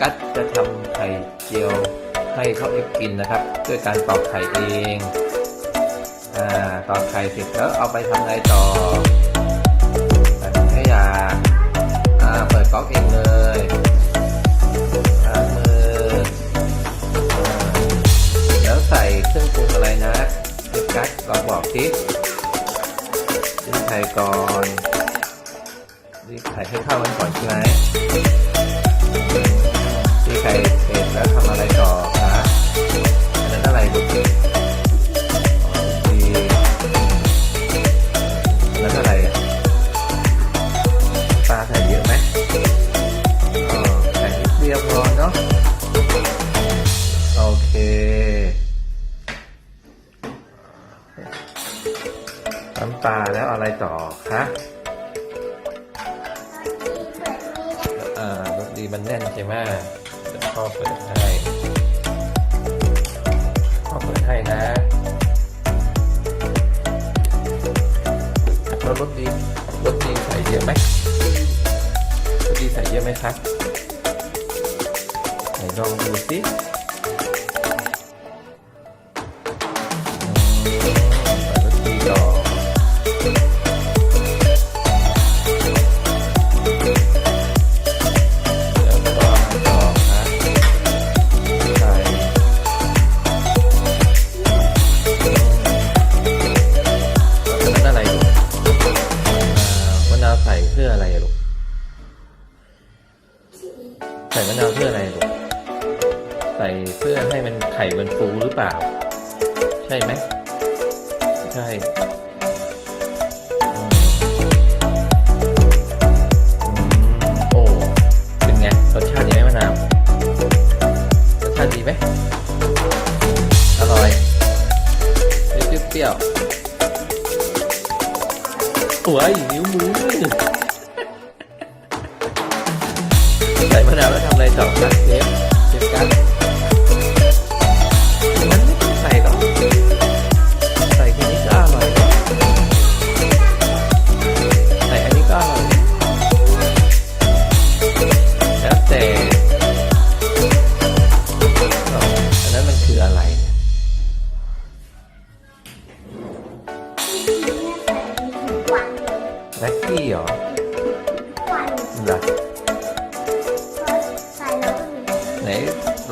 กัสจะทำไข่เจียวให้เขาเอ็กกินนะครับ ด้วยการตอกไข่เองอ่าตอกไข่เสร็จแล้วเอาไปทำอะไรต่อใส่ถุงขยะอ่าเปิดก๊อกเองเลยมืออแล้วใส่เครื่องปรุงอะไรนะเอ็กกัสลองบอกสิซื้อไข่ก่อนรีบไข่ให้เข้ากันก่อนใช่ไหม ไข่เสร็จแล้วทำอะไรต่อคะอันนั้นอะไรลูกอ๋อตีอันนั้นอะไรอะปลาใส่เยอะไหมอ๋อใส่นิดเดียวพอเนาะโอเคน้ำปลาแล้วอะไรต่อคะอ่ารสดีมันแน่นใช่ไหม พ่อเปิดให้พ่อเปิดให้นะแล้วรสดีรสดีใส่เยอะไหมรสดีใส่เยอะไหมครับไหนลองดูสิใส่รสดีก่อน ส่มะนาวเพื่ออะไรลูกใส่เพื่อให้มันไข่มันฟูหรือเปล่า ใช่ไหมใช่โอ้เป็นไงรสชาติดีไหมมะนาวรสชาติดีไหมอร่อยเปรี้ยวๆหัวอีนิ้วมือ ใส่มะนาวแล้วทำอะไรต่อครับเชฟเชฟกันมันไม่ต้องใส่หรอกใส่แค่นี้ก็อร่อยแล้วใส่อันนี้ก็อร่อยแล้วแต่อ้าวอันนั้นมันคืออะไรเนี่ยแม็กกี้เหรอเหรอ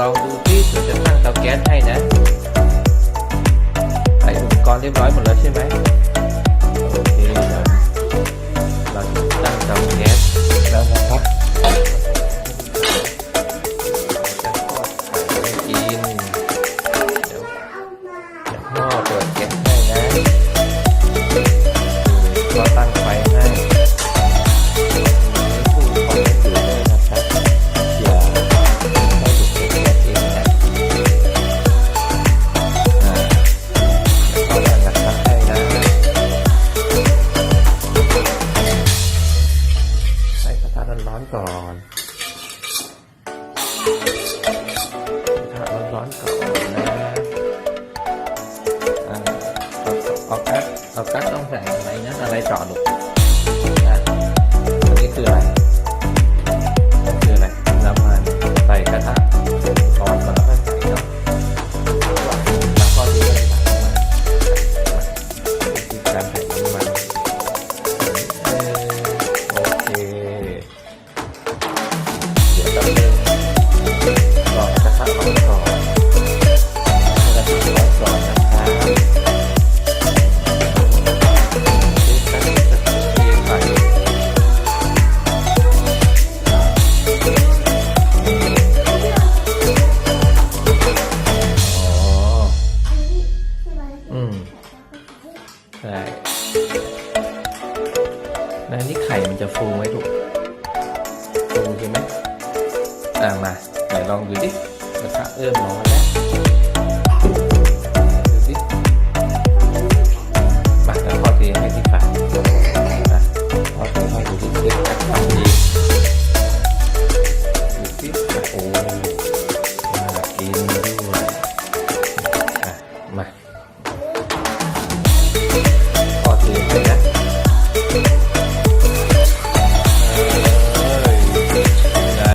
ลองดูที่ฉันตั้งเตาแก๊สให้นะ ระทะร้อนๆก่อนกระทะร้อนๆก่อนนะอ่าเอาเอากัสเอากัสต้องใส่อะไรนะอะไรต่อลูกนะอันนี้คืออะไร ใช่แล้วนี่ไข่มันจะฟูไหมลูกฟูใช่ไหมอ่ามาไหนลองดูดิกระทะเริ่มร้อนแล้ว Oh, tidak ya.